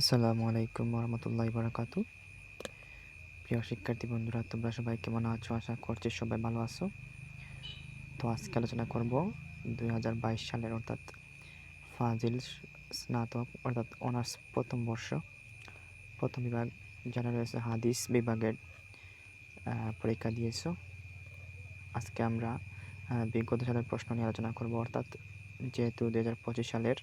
আসসালামু আলাইকুম রহমতুল্লাহ বারাকাতু প্রিয় শিক্ষার্থী বন্ধুরা, তোমরা সবাই কেমন আছো? আশা করছি সবাই ভালো আছো। তো আজকে আলোচনা করব দু হাজার বাইশ সালের, অর্থাৎ ফাজিল স্নাতক, অর্থাৎ অনার্স প্রথম বর্ষ। প্রথম বিভাগ যারা রয়েছে হাদিস বিভাগের পরীক্ষা দিয়েছ। আজকে আমরা বিগত সালের প্রশ্ন নিয়ে আলোচনা করব, অর্থাৎ যেহেতু দু হাজার পঁচিশ সালের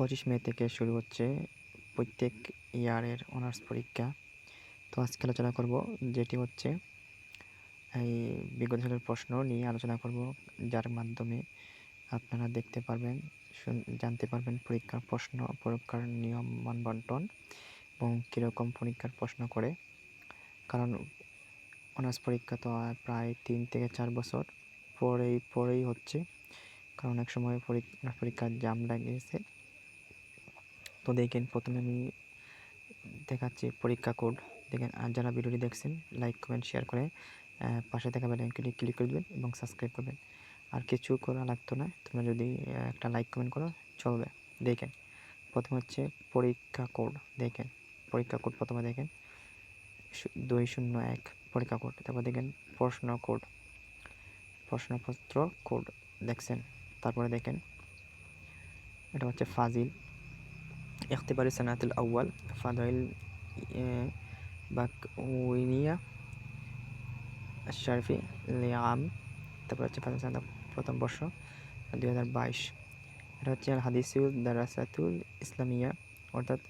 পঁচিশ মে থেকে শুরু হচ্ছে প্রত্যেক ইয়ারের অনার্স পরীক্ষা। তো আজকে আলোচনা করব যেটি হচ্ছে এই বিগত সালের প্রশ্ন নিয়ে আলোচনা করব, যার মাধ্যমে আপনারা দেখতে পারবেন জানতে পারবেন পরীক্ষার প্রশ্ন, পরীক্ষার নিয়ম, মানবন্টন এবং কীরকম পরীক্ষার প্রশ্ন করে। কারণ অনার্স পরীক্ষা তো প্রায় তিন থেকে চার বছর পরেই পরেই হচ্ছে। কারণ অনেক সময় পরীক্ষার জাম লাগিয়েছে। তো দেখেন, প্রথমে আমি দেখাচ্ছি পরীক্ষা কোড। দেখেন, আর যারা ভিডিওটি দেখছেন, লাইক, কমেন্ট, শেয়ার করে পাশে থাকা বেলাইকনটি ক্লিক করে দেবেন এবং সাবস্ক্রাইব করবেন। আর কিছু করা লাগতো না, তোমরা যদি একটা লাইক কমেন্ট করো, চলবে। দেখেন, প্রথমে হচ্ছে পরীক্ষা কোড। দেখেন, পরীক্ষা কোড প্রথমে দেখেন। দুই শূন্য এক, পরীক্ষা কোড। তারপর দেখেন, প্রশ্ন কোড। প্রশ্নপত্র কোড দেখছেন। তারপরে দেখেন, এটা হচ্ছে ফাজিল। اختبار السنة الأول فضائل বাকউইনিয়া শরফি লিয়াম তারপর হচ্ছে ফাতিল প্রথম বর্ষ দুই হাজার বাইশ এটা হচ্ছে আল হাদিসুল দারাসাতুল ইসলামিয়া অর্থাৎ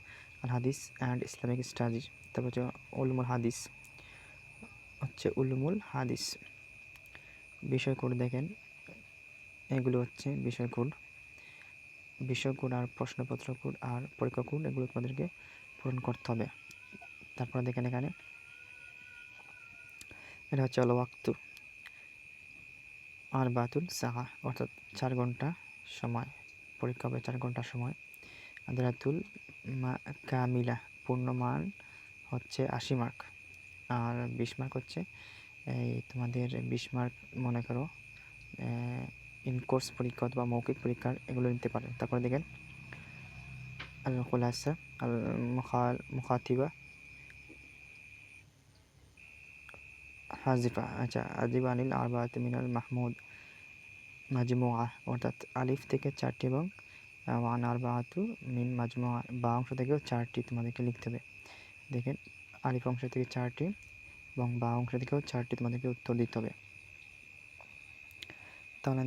আল হাদিস অ্যান্ড ইসলামিক স্টাডিজ তারপর হচ্ছে উলমুল হাদিস হচ্ছে উলুমুল হাদিস বিষয় কোড দেখেন এগুলো হচ্ছে বিষয় কোড বিষয় কোড আর প্রশ্নপত্র কোড আর পরীক্ষা কোড এগুলো তোমাদেরকে পূরণ করতে হবে। তারপরে দেখেন এখানে। এটা হচ্ছে হলো ওয়াক্তু। আর বাতুল সাহা, অর্থাৎ চার ঘণ্টা সময়। পরীক্ষা হবে চার ঘণ্টা সময়। আদারাতুল কামিলা, পূর্ণমান হচ্ছে আশি মার্ক। আর বিশ মার্ক হচ্ছে এই তোমাদের বিশ মার্ক মনে করো ইনকোর্স পরীক্ষা অথবা মৌখিক পরীক্ষার এগুলো নিতে পারেন। তারপরে দেখেন আল খুলাসা আল মুখাতিবা, হাজিফা আচ্ছা আজিবা আনিল আরবাত মিনাল মাহমুদ মাজমুয়া অর্থাৎ আলিফ থেকে চারটি এবং ওয়ান আরবাহাতু মিন মাজমুয়া বা অংশ থেকেও চারটি তোমাদেরকে লিখতে হবে। দেখেন, আলিফ অংশ থেকে চারটি এবং বা অংশ থেকেও চারটি তোমাদেরকে উত্তর দিতে হবে। তাহলে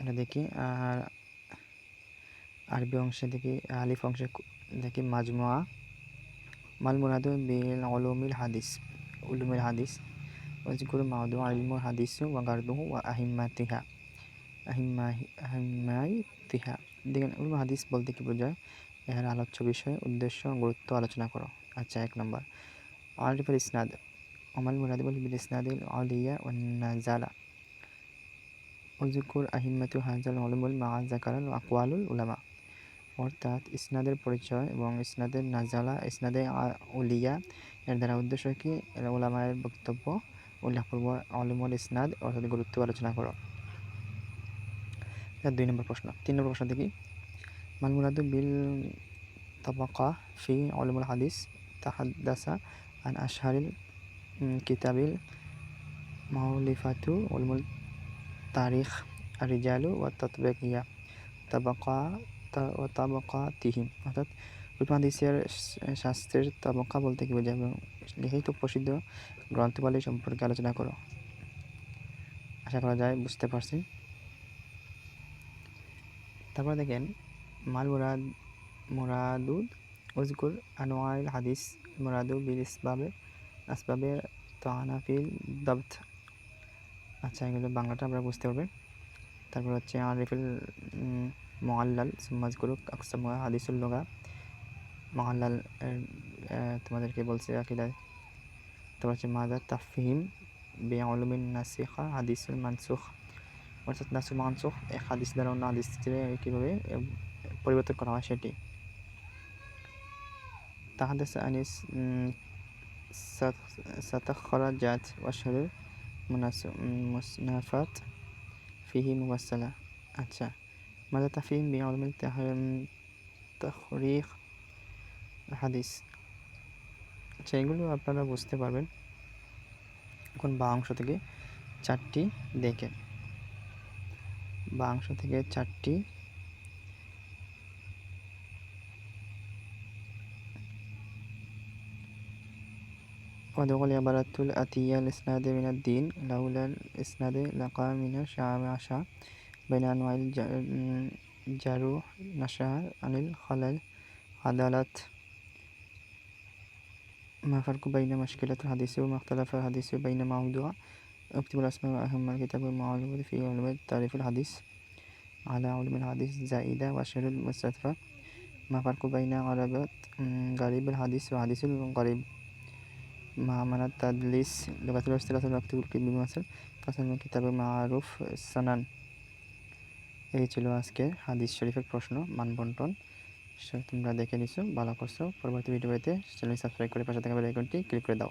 এটা দেখি, আর আরবি অংশে দেখি, আলিফ অংশে দেখি মাজমুয়া। মাল মুরাদু বিল অলুমিল হাদিস, উলুমিল হাদিস। ওয়াজকুর মাউদু আলমুল হাদিস ওয়া গারদুহু ওয়া আহিম্মাতিহা আহিম্মা আহিম্মাইতিহা। দেখেন উলুম হাদিস বলতে কি বোঝায়? এর আলোচ্য বিষয়, উদ্দেশ্য, গুরুত্ব আলোচনা করো। আচ্ছা এক নম্বর। আলিফুল ইসনাদ অমাল মুরাদ বিল ইসনাদিল আলিয়া ওয়ান নাজালা। উজুকুর আহিম্মাতু হাজাল অলমুল মা জাকারাল আকওয়ালুল উলামা। অর্থাৎ ইসনাদের পরিচয় এবং ইসনাদের নাজালা, ইসনাদে উলিয়া এর দ্বারা উদ্দেশ্য কি? ওলামায়ের বক্তব্য উল্লেখ করব অলমুল ইসনাদ, অর্থাৎ গুরুত্ব আলোচনা করো। দুই নম্বর প্রশ্ন। তিন নম্বর প্রশ্ন দেখি মালমুরাদু বিল তাবাকা ফি অলমুল হাদিস তাহাদ্দাসা আন আশহারিল কিতাবিল মাউলিফাতু অলমুল তারিখ রিজালু ও তৎবেকিয়া তাবাকা ও তাবাকা তিহিম অর্থাৎ উপমহাদেশের শাস্ত্রের তাবাকা বলতে কি বোঝায় এবং লিখিত প্রসিদ্ধ গ্রন্থপালী সম্পর্কে আলোচনা করো। আশা করা যায় বুঝতে পারছি। তারপরে দেখেন, মাল মুরাদ, মুরাদুদ উজকুর আনোয়াইল হাদিস মুরাদু বিল ইসবাবে আসবাবে তানাফিল দব্থ আচ্ছা এগুলো বাংলাটা আমরা বুঝতে পারবেন। তারপর হচ্ছে আরিফুল মোয়াল্লাল, সুম্মাজ গুরুক আকসাম, হাদিসুল লগা। মোহাল্লাল তোমাদেরকে বলছে আকিদায়। তারপর হচ্ছে মাদা তাফহিম বে অলমিন নাসিখা হাদিসুল মানসুখ। অর্থাৎ নাসুল মানসুখ, এক হাদিস দ্বারা অন্য হাদিস কীভাবে পরিবর্তন করা হয় সেটি। তাহাদাস আনিস সাতাখরা জাত ওয়াশারের মুসনাফাত ফিহি মুবাসালা আচ্ছা মাদা তাফিম বি আলমিল তাহরিখ হাদিস আচ্ছা এগুলো আপনারা বুঝতে পারবেন এখন বা অংশ থেকে চারটি দেখে। বা অংশ থেকে চারটি ودخل عبارة الأتية الإسناد من الدين لولا الإسناد لقام من الشعب عشاء بين أنواع الجروح نشأ عن الخلل عدالة ما فرق بين مشكلة الحديث وما اختلف الحديث بين موضوع. اكتب الأسماء وأهم الكتاب المعلومات في علم تعريف الحديث. على علم الحديث زائدة وأشهر المستدفى ما فرق بين غرابة غريب الحديث وحديث الغريب মামানা তাদলিস লোকাতুল মাসাল কাসান কিতাবে মারুফ সানান। এই ছিল আজকে হাদিস শরীফের প্রশ্ন, মানবন্টন। তোমরা দেখে নিছো, ভালো করছ। পরবর্তী ভিডিওতে চ্যানেল সাবস্ক্রাইব করে পাশে থাকা বেলাইকনটি ক্লিক করে দাও।